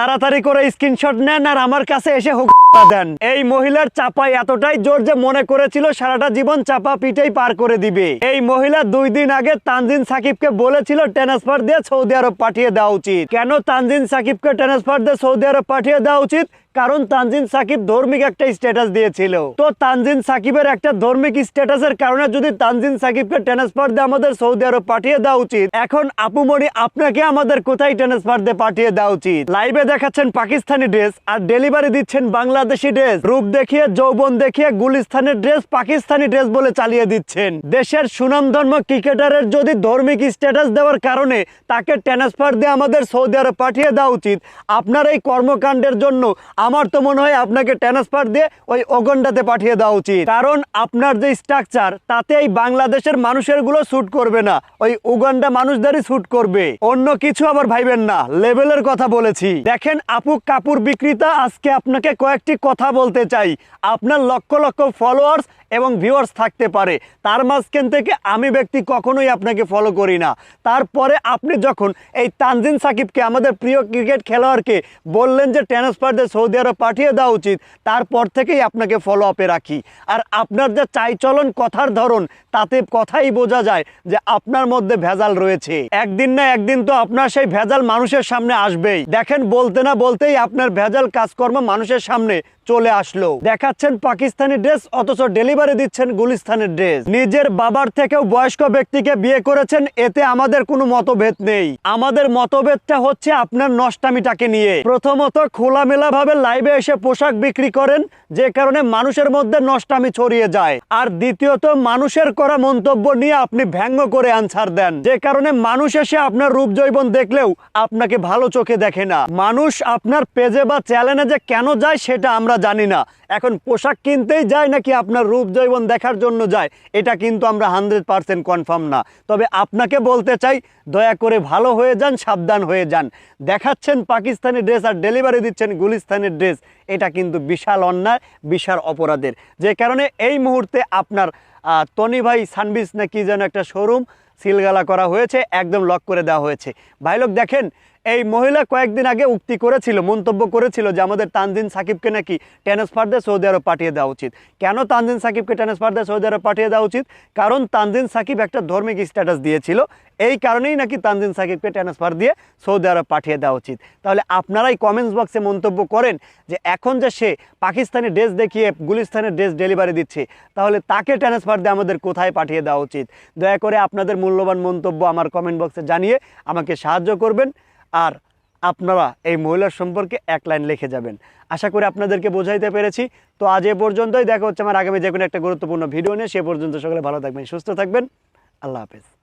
তাড়াতাড়ি করে স্ক্রিনশট নেন আর আমার কাছে এসে হোক দেন। এই মহিলার চাপাই এতটাই জোর যে মনে করেছিল সারাটা জীবন চাপা পিঠেই পার করে দিবে। এই মহিলা দুই দিন আগে তানজিন সাকিবকে বলেছিল ট্রান্সফার দিয়ে সৌদি আরব পাঠিয়ে দেওয়া উচিত। কেন তানজিন সাকিবকে ট্রান্সফার দিয়ে সৌদি আরব পাঠিয়ে দেওয়া উচিত? কারণ তানজিন সাকিব ধর্মিক একটা স্ট্যাটাস দিয়েছিল। তো তানজিন সাকিবের একটা ধর্মিক স্ট্যাটাসের কারণে যদি তানজিন সাকিবকে ট্রান্সফার দিয়ে আমাদের সৌদি আরব পাঠিয়ে দেওয়া উচিত, এখন আপুমণি আপনাকে আমাদের কোথায় ট্রান্সফার দিয়ে পাঠিয়ে দেওয়া উচিত? লাইভে দেখাচ্ছেন পাকিস্তানি ড্রেস আর ডেলিভারি দিচ্ছেন বাংলাদেশি ড্রেস রূপ দেখিয়ে, যৌবন দেখিয়ে গুলিস্তানের ড্রেস পাকিস্তানি ড্রেস বলে চালিয়ে দিচ্ছেন। দেশের সুনামধর্ম ক্রিকেটারের যদি ধর্মিক স্ট্যাটাস দেওয়ার কারণে তাকে ট্রান্সফার দিয়ে আমাদের সৌদি আরব পাঠিয়ে দেওয়া উচিত, আপনার এই কর্মকাণ্ডের জন্য আমার তো মনে হয় আপনাকে ট্রান্সফার দিয়ে ওই ওগন্ডাতে পাঠিয়ে দেওয়া উচিত। কারণ আপনার যে স্ট্রাকচার তাতে এই বাংলাদেশের মানুষেরগুলো শুট করবে না। ওই উগান্ডা মানুষদেরই শুট করবে। অন্য কিছু আবার ভাইবেন না। লেভেলের কথা বলেছি। দেখেন আপু কাপড় বিক্রেতা, আজকে আপনাকে কয়েকটি কথা বলতে চাই। আপনার লক্ষ লক্ষ ফলোয়ার্স এবং ভিউয়ার্স থাকতে পারে। তার মাঝখান থেকে আমি ব্যক্তি কখনোই আপনাকে ফলো করি না। তারপরে আপনি যখন এই তানজিন সাকিবকে, আমাদের প্রিয় ক্রিকেট খেলোয়াড়কে বললেন যে ট্রান্সফার দিয়ে আরব পাঠিয়ে দেওয়া উচিত, তারপর থেকেই আপনাকে ফলো আপে রাখি। আর আপনার যে চাইচলন কথার ধরন, তাতে কথাই বোঝা যায় যে আপনার মধ্যে ভেজাল রয়েছে। একদিন না একদিন তো আপনার সেই ভেজাল মানুষের সামনে আসবেই। দেখেন, বলতে না বলতেই আপনার ভেজাল কাজকর্ম মানুষের সামনে চলে আসলো। দেখাচ্ছেন পাকিস্তানি ড্রেস, অথচ ডেলিভারি দিচ্ছেন গুলিস্তানের ড্রেস। নিজের বাবার থেকেও বয়স্ক ব্যক্তিকে বিয়ে করেছেন, এতে আমাদের কোনো মতভেদ নেই। আমাদের মতভেদটা হচ্ছে আপনার নষ্টামিটাকে নিয়ে। প্রথমত খোলামেলা ভাবে লাইভে এসে পোশাক বিক্রি করেন, যে কারণে মানুষের মধ্যে নষ্টামি ছড়িয়ে যায়। আর দ্বিতীয়ত, মানুষের করা মন্তব্য নিয়ে আপনি ব্যঙ্গ করে আনসার দেন। যে কারণে মানুষ এসে আপনার রূপ জৈবন দেখলেও আপনাকে ভালো চোখে দেখে না। মানুষ আপনার পেজে বা যে কেন যায়, সেটা আমরা জানি না। এখন পোশাক কিনতেই যায় নাকি আপনার রূপ জৈবন দেখার জন্য যায়? এটা কিন্তু আমরা হান্ড্রেড পার্সেন্ট কনফার্ম না। তবে আপনাকে বলতে চাই, দয়া করে ভালো হয়ে যান, সাবধান হয়ে যান। দেখাচ্ছেন পাকিস্তানি ড্রেস আর ডেলিভারি দিচ্ছেন গুলিস্তানের ড্রেস। এটা কিন্তু বিশাল অন্যায়, বিশাল অপরাধের। যে কারণে এই মুহূর্তে আপনার টনি ভাই সানবিস না কি যেন একটা শোরুম সিলগালা করা হয়েছে, একদম লক করে দেওয়া হয়েছে। ভাই লোক দেখেন এই মহিলা কয়েকদিন আগে উক্তি করেছিল, মন্তব্য করেছিল যে আমাদের তানজিন সাকিবকে নাকি ট্রান্সফার দিয়ে সৌদি আরব পাঠিয়ে দেওয়া উচিত। কেন তানজিন সাকিবকে ট্রান্সফার দিয়ে সৌদি আরব পাঠিয়ে দেওয়া উচিত? কারণ তানজিন সাকিব একটা ধর্মিক স্ট্যাটাস দিয়েছিল, এই কারণেই নাকি তানজিন সাকিবকে ট্রান্সফার দিয়ে সৌদি আরব পাঠিয়ে দেওয়া উচিত। তাহলে আপনারাই কমেন্টস বক্সে মন্তব্য করেন যে এখন যে সে পাকিস্তানি ড্রেস দেখিয়ে গুলিস্তানের ড্রেস ডেলিভারি দিচ্ছে, তাহলে তাকে ট্রান্সফার দিয়ে আমাদের কোথায় পাঠিয়ে দেওয়া উচিত? দয়া করে আপনাদের মূল্যবান মন্তব্য আমার কমেন্ট বক্সে জানিয়ে আমাকে সাহায্য করবেন। আর আপনারা এই মহিলার সম্পর্কে এক লাইন লিখে যাবেন। আশা করি আপনাদেরকে বোঝাইতে পেরেছি। তো আজ এ পর্যন্তই। দেখা হচ্ছে আমার আগামী যে কোনো একটা গুরুত্বপূর্ণ ভিডিও নিয়ে। সে পর্যন্ত সকলে ভালো থাকবেন, সুস্থ থাকবেন। আল্লাহ হাফেজ।